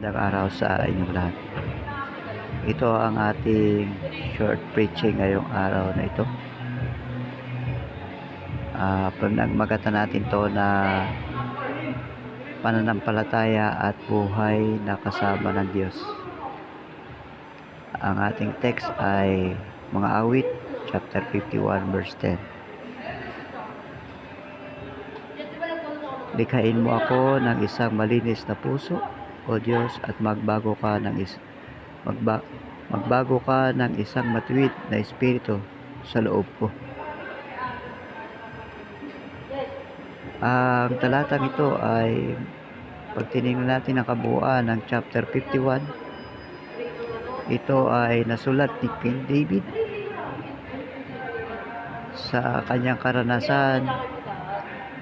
Magandang araw sa inyong lahat. Ito ang ating short preaching ngayong araw na ito. Ah, magatan natin to na pananampalataya at buhay na kasama ng Diyos. Ang ating text ay mga awit chapter 51 verse 10. Likhain mo ako ng isang malinis na puso, O Diyos, at magbago ka ng is magba, magbago ka ng isang matuwid na espiritu sa loob ko. Ang talatang ito ay pag tinignan natin ang kabuuan ng chapter 51, ito ay nasulat ni King David sa kanyang karanasan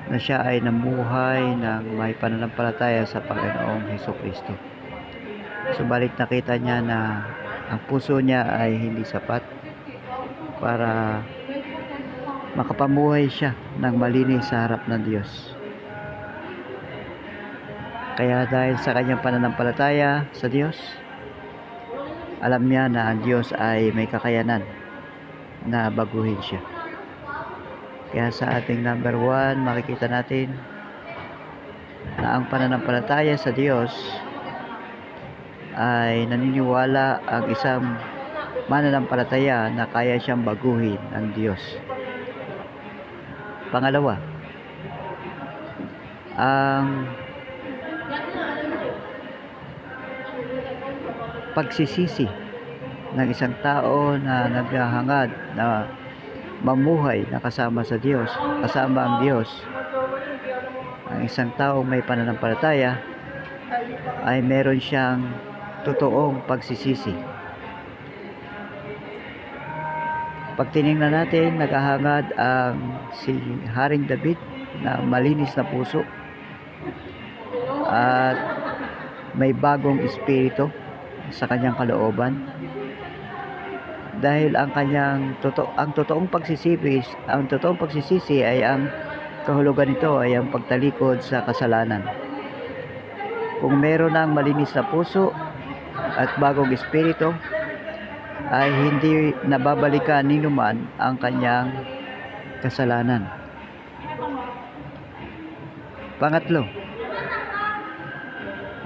na siya ay namuhay ng may pananampalataya sa Panginoong Heso Kristo. Subalit nakita niya na ang puso niya ay hindi sapat para makapamuhay siya ng malinis sa harap ng Diyos. Kaya dahil sa kanyang pananampalataya sa Diyos, alam niya na ang Diyos ay may kakayanan na baguhin siya. Kaya sa ating number one, makikita natin na ang pananampalataya sa Diyos ay naniniwala ang isang mananampalataya na kaya siyang baguhin ng Diyos. Pangalawa, ang pagsisisi ng isang tao na naghahangad na mamuhay na kasama sa Diyos, kasama ang Diyos. Ang isang tao may pananampalataya ay meron siyang totoong pagsisisi. Pag tinignan natin, naghahangad ang si Haring David na malinis na puso at may bagong espiritu sa kanyang kalooban dahil ang kanyang toto ang totoong pagsisisi ang totoong pagsisisi ay ang kahulugan nito ay ang pagtalikod sa kasalanan. Kung meron ng malinis na puso at bagong espiritu ay hindi nababalikan ni numan ang kanyang kasalanan. Pangatlo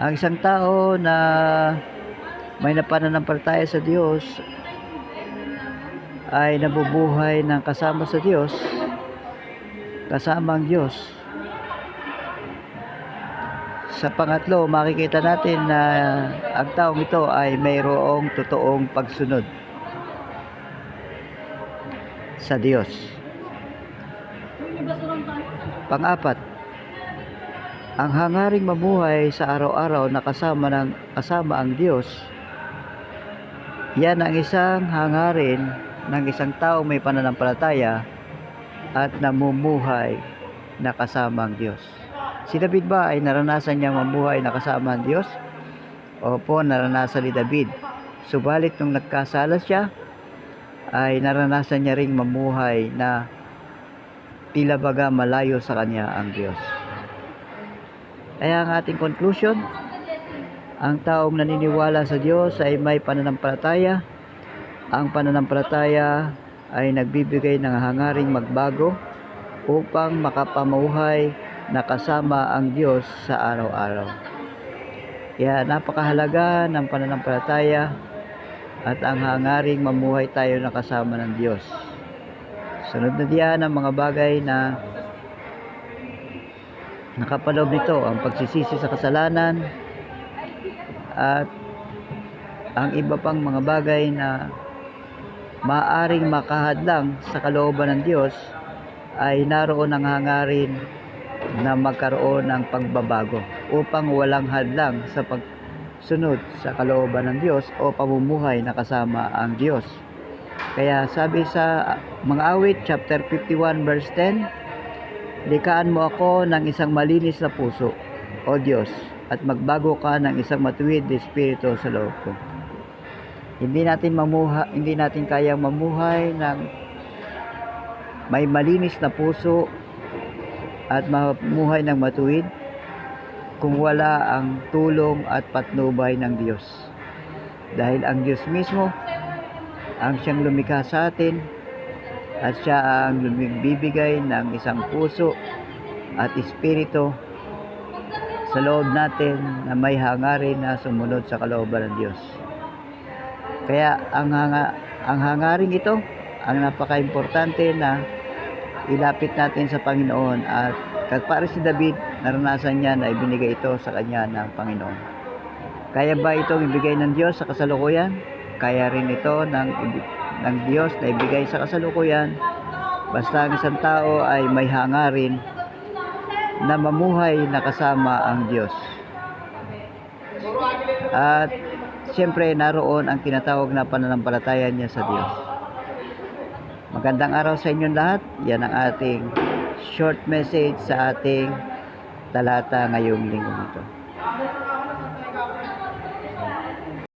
ang isang tao na may napananampalataya sa Diyos ay nabubuhay ng kasama sa Diyos, kasama ang Diyos. Sa pangatlo, makikita natin na ang taong ito ay mayroong totoong pagsunod sa Diyos. Pang-apat, ang hangaring mamuhay sa araw-araw na kasama ng kasama ang Diyos. Yan ang isang hangarin ng isang tao may pananampalataya at namumuhay na kasama ang Diyos. Si David ba ay naranasan niya mamuhay na kasama ang Diyos? Opo, naranasan ni David. Subalit nung nagkasala siya, ay naranasan niya ring mamuhay na tila baga malayo sa kanya ang Diyos. Kaya ang ating conclusion, ang taong naniniwala sa Diyos ay may pananampalataya ang pananampalataya ay nagbibigay ng hangaring magbago upang makapamuhay na kasama ang Diyos sa araw-araw. Kaya napakahalaga ng pananampalataya at ang hangaring mamuhay tayo na kasama ng Diyos. Sunod na diyan ang mga bagay na nakapaloob nito ang pagsisisi sa kasalanan at ang iba pang mga bagay na maaring makahadlang sa kalooban ng Diyos ay naroon ang hangarin na magkaroon ng pagbabago upang walang hadlang sa pagsunod sa kalooban ng Diyos o pamumuhay na kasama ang Diyos. Kaya sabi sa mga awit chapter 51 verse 10, Likaan mo ako ng isang malinis na puso, O Diyos, at magbago ka ng isang matuwid na espiritu sa loob ko. Hindi natin mamuha, hindi natin kayang mamuhay ng may malinis na puso at mamuhay ng matuwid kung wala ang tulong at patnubay ng Diyos. Dahil ang Diyos mismo ang siyang lumikha sa atin at siya ang lumibibigay ng isang puso at espiritu sa loob natin na may hangarin na sumunod sa kalooban ng Diyos. Kaya ang hanga, ang hangaring ito ang napaka-importante na ilapit natin sa Panginoon at para si David, naranasan niya na ibinigay ito sa kanya ng Panginoon. Kaya ba itong ibigay ng Diyos sa kasalukuyan? Kaya rin ito ng, ng Diyos na ibigay sa kasalukuyan basta ang isang tao ay may hangarin na mamuhay na kasama ang Diyos. At siyempre naroon ang tinatawag na pananampalataya niya sa Diyos. Magandang araw sa inyong lahat. Yan ang ating short message sa ating talata ngayong linggo nito.